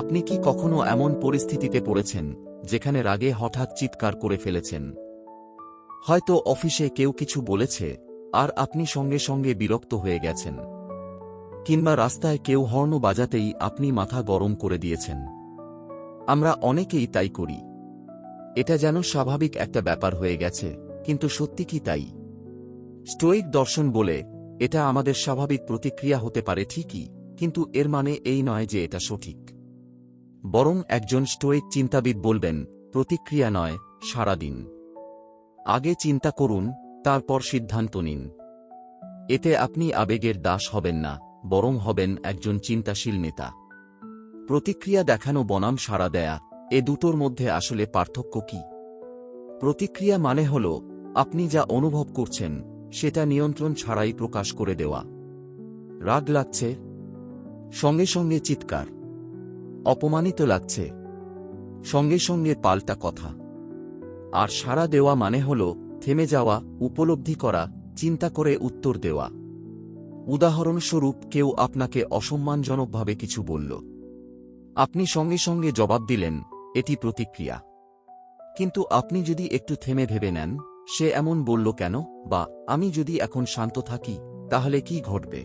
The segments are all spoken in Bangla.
আপনি কি কখনো এমন পরিস্থিতিতে পড়েছেন, যেখানে রাগে হঠাৎ চিৎকার করে ফেলেছেন? হয়তো অফিসে কেউ কিছু বলেছে, আর আপনি সঙ্গে সঙ্গে বিরক্ত হয়ে গেছেন। কিংবা রাস্তায় কেউ হর্ন বাজাতেই আপনি মাথা গরম করে দিয়েছেন। আমরা অনেকেই তাই করি। এটা যেন স্বাভাবিক একটা ব্যাপার হয়ে গেছে, কিন্তু সত্যি কি তাই? স্টোইক দর্শন বলে, এটা আমাদের স্বাভাবিক প্রতিক্রিয়া হতে পারে ঠিকই, কিন্তু এর মানে এই নয় যে এটা সঠিক। বরং একজন স্টোইক চিন্তাবিদ বলবেন, প্রতিক্রিয়া নয় সারাদিন আগে চিন্তা করুন, তারপর সিদ্ধান্ত নিন। এতে আপনি আবেগের দাস হবেন না, বরং হবেন একজন চিন্তাশীল নেতা। প্রতিক্রিয়া দেখানো বনাম সাড়া দেয়া, এ দুটোর মধ্যে আসলে পার্থক্য কি? প্রতিক্রিয়া মানে হল, আপনি যা অনুভব করছেন, সেটা নিয়ন্ত্রণ ছাড়াই প্রকাশ করে দেওয়া। রাগ লাগছে? সঙ্গে সঙ্গে চিৎকার। অপমানিত লাগছে। সঙ্গে সঙ্গে পাল্টা কথা। আর সাড়া দেওয়া মানে হল, থেমে যাওয়া, উপলব্ধি করা, চিন্তা করে উত্তর দেওয়া। উদাহরণস্বরূপ, কেউ আপনাকে অসম্মানজনকভাবে কিছু বলল। আপনি সঙ্গে সঙ্গে জবাব দিলেন, এটি প্রতিক্রিয়া। কিন্তু আপনি যদি একটু থেমে ভেবে নেন, সে এমন বলল কেন, বা, আমি যদি এখন শান্ত থাকি, তাহলে কি ঘটবে?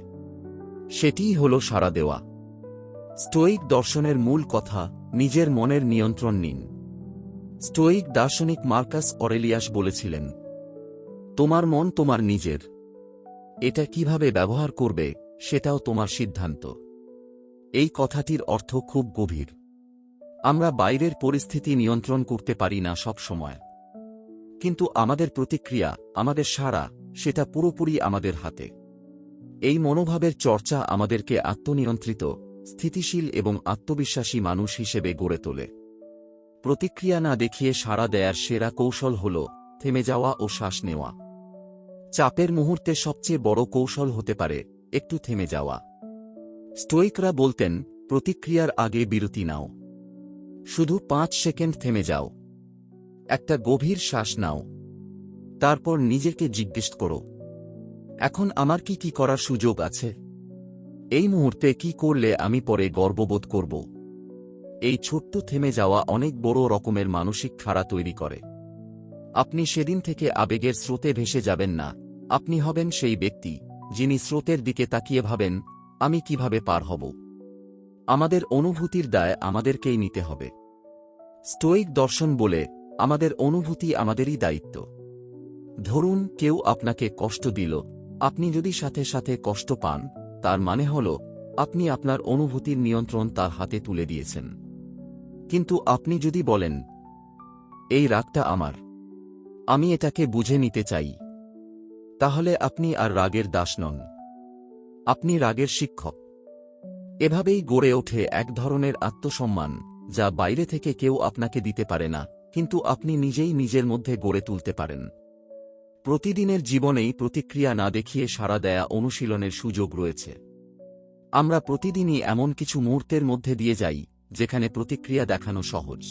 সেটিই হল সাড়া দেওয়া। স্টোইক দর্শনের মূল কথা, নিজের মনের নিয়ন্ত্রণ নিন। স্টোয়িক দার্শনিক মার্কাস অরেলিয়াস বলেছিলেন, তোমার মন তোমার নিজের। এটা কীভাবে ব্যবহার করবে, সেটাও তোমার সিদ্ধান্ত। এই কথাটির অর্থ খুব গভীর। আমরা বাইরের পরিস্থিতি নিয়ন্ত্রণ করতে পারি না সব সময়। কিন্তু আমাদের প্রতিক্রিয়া, আমাদের সারা সেটা পুরোপুরি আমাদের হাতে। এই মনোভাবের চর্চা আমাদেরকে আত্মনিয়ন্ত্রিত স্থিতিশীল এবং আত্মবিশ্বাসী মানুষ হিসেবে গড়ে তোলে। প্রতিক্রিয়া না দেখিয়ে সাড়া দেয়ার সেরা কৌশল হল থেমে যাওয়া ও শ্বাস নেওয়া। চাপের মুহূর্তে সবচেয়ে বড় কৌশল হতে পারে একটু থেমে যাওয়া। স্টোইকরা বলতেন, প্রতিক্রিয়ার আগে বিরতি নাও। শুধু পাঁচ সেকেন্ড থেমে যাও। একটা গভীর শ্বাস নাও। তারপর নিজেকে জিজ্ঞেস করো, এখন আমার কি কি করার সুযোগ আছে? এই মুহূর্তে কি করলে আমি পরে গর্ববোধ করব? এই ছোট্ট থেমে যাওয়া অনেক বড় রকমের মানসিক খাড়া তৈরি করে। আপনি সেদিন থেকে আবেগের স্রোতে ভেসে যাবেন না। আপনি হবেন সেই ব্যক্তি, যিনি স্রোতের দিকে তাকিয়ে ভাবেন, আমি কীভাবে পার হব? আমাদের অনুভূতির দায় আমাদেরকেই নিতে হবে। স্টোইক দর্শন বলে, আমাদের অনুভূতি আমাদেরই দায়িত্ব। ধরুন, কেউ আপনাকে কষ্ট দিল। আপনি যদি সাথে সাথে কষ্ট পান তার মানে হল, আপনি আপনার অনুভূতির নিয়ন্ত্রণ তার হাতে তুলে দিয়েছেন। কিন্তু আপনি যদি বলেন, এই রাগটা আমার। আমি এটাকে বুঝে নিতে চাই। তাহলে আপনি আর রাগের দাস নন। আপনি রাগের শিক্ষক। এভাবেই গড়ে ওঠে এক ধরনের আত্মসম্মান, যা বাইরে থেকে কেউ আপনাকে দিতে পারে না, কিন্তু আপনি নিজেই নিজের মধ্যে গড়ে তুলতে পারেন। প্রতিদিনের জীবনেই প্রতিক্রিয়া না দেখিয়ে সাড়া দেয়া অনুশীলনের সুযোগ রয়েছে। আমরা প্রতিদিনই এমন কিছু মুহূর্তের মধ্যে দিয়ে যাই, যেখানে প্রতিক্রিয়া দেখানো সহজ।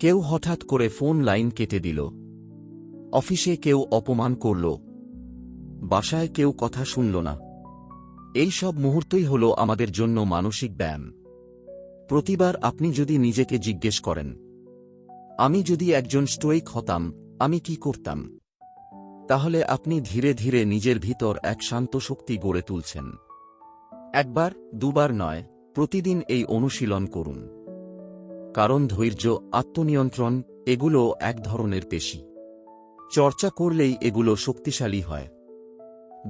কেউ হঠাৎ করে ফোন লাইন কেটে দিল। অফিসে কেউ অপমান করল। বাসায় কেউ কথা শুনল না। এই সব মুহূর্তই হল আমাদের জন্য মানসিক ব্যায়াম। প্রতিবার আপনি যদি নিজেকে জিজ্ঞেস করেন, আমি যদি একজন স্টোইক হতাম, আমি কি করতাম? তাহলে আপনি ধীরে ধীরে নিজের ভিতর এক শান্ত শক্তি গড়ে তুলছেন। একবার, দুবার নয়, প্রতিদিন এই অনুশীলন করুন। কারণ ধৈর্য, আত্মনিয়ন্ত্রণ, এগুলো এক ধরনের পেশি। চর্চা করলেই এগুলো শক্তিশালী হয়।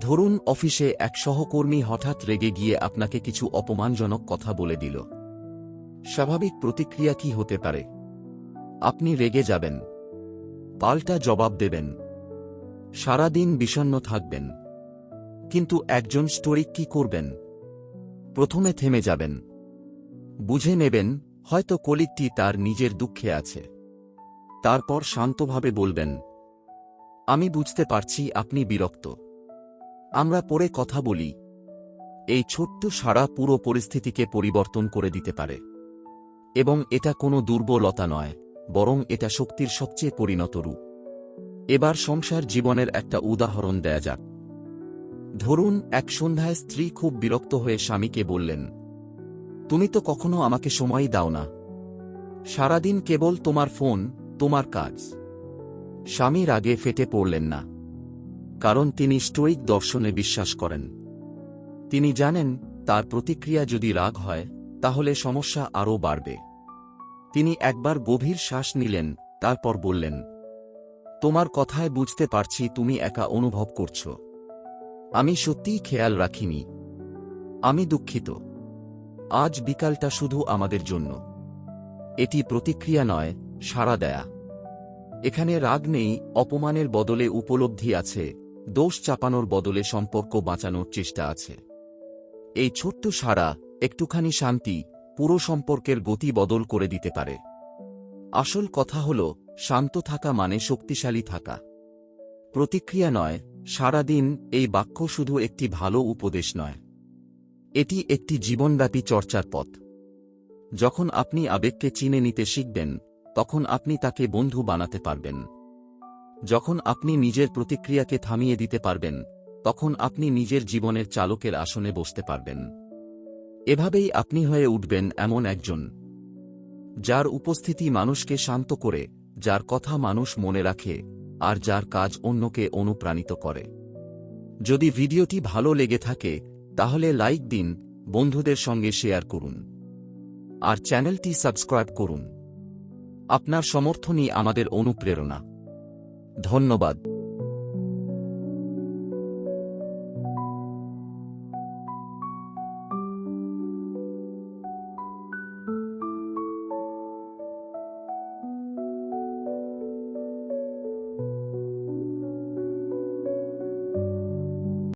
ধরুন, অফিসে এক সহকর্মী হঠাৎ রেগে গিয়ে আপনাকে কিছু অপমানজনক কথা বলে দিল। স্বাভাবিক প্রতিক্রিয়া কি হতে পারে? আপনি রেগে যাবেন। পাল্টা জবাব দেবেন। সারাদিন বিষণ্ন থাকবেন। কিন্তু একজন স্টোরিক কি করবেন? প্রথমে থেমে যাবেন। বুঝে নেবেন, হয়তো কলিকটি তার নিজের দুঃখে আছে। তারপর শান্তভাবে বলবেন, আমি বুঝতে পারছি আপনি বিরক্ত। আমরা পরে কথা বলি। এই ছোট্ট সারা পুরো পরিস্থিতিকে পরিবর্তন করে দিতে পারে। এবং এটা কোনো দুর্বলতা নয়, বরং এটা শক্তির সবচেয়ে পরিণত রূপ। এবার সংসার জীবনের একটা উদাহরণ দেয়া যাক। ধরুন, এক সন্ধ্যায় স্ত্রী খুব বিরক্ত হয়ে স্বামীকে বললেন, তুমি তো কখনো আমাকে সময়ই দাও না। সারাদিন কেবল তোমার ফোন, তোমার কাজ। স্বামী রাগে ফেটে পড়লেন না। কারণ তিনি স্টোইক দর্শনে বিশ্বাস করেন। তিনি জানেন, তার প্রতিক্রিয়া যদি রাগ হয়, তাহলে সমস্যা আরও বাড়বে। তিনি একবার গভীর শ্বাস নিলেন, তারপর বললেন তোমার কথায় বুঝতে পারছি তুমি একা অনুভব করছ। আমি সত্যিই খেয়াল রাখিনি। আমি দুঃখিত। আজ বিকালটা শুধু আমাদের জন্য। এটি প্রতিক্রিয়া নয়, সাড়া দেয়া। এখানে রাগ নেই, অপমানের বদলে উপলব্ধি আছে, দোষ চাপানোর বদলে সম্পর্ক বাঁচানোর চেষ্টা আছে। এই ছোট্ট সাড়া একটুখানি শান্তি, পুরো সম্পর্কের গতি বদল করে দিতে পারে। আসল কথা হল শান্ত থাকা মানে শক্তিশালী থাকা। প্রতিক্রিয়া নয়, সারাদিন এই বাক্য শুধু একটি ভালো উপদেশ নয়। এটি একটি জীবনব্যাপী চর্চার পথ। যখন আপনি আবেগকে চিনে নিতে শিখবেন, তখন আপনি তাকে বন্ধু বানাতে পারবেন। যখন আপনি নিজের প্রতিক্রিয়াকে থামিয়ে দিতে পারবেন, তখন আপনি নিজের জীবনের চালকের আসনে বসতে পারবেন। এভাবেই আপনি হয়ে উঠবেন এমন একজন, যার উপস্থিতি মানুষকে শান্ত করে যার কথা মানুষ মনে রাখে আর যার কাজ অন্যকে অনুপ্রাণিত করে। যদি ভিডিওটি ভালো লেগে থাকে, তাহলে লাইক দিন, বন্ধুদের সঙ্গে শেয়ার করুন। আর চ্যানেলটি সাবস্ক্রাইব করুন। আপনার সমর্থনই আমাদের অনুপ্রেরণা। ধন্যবাদ।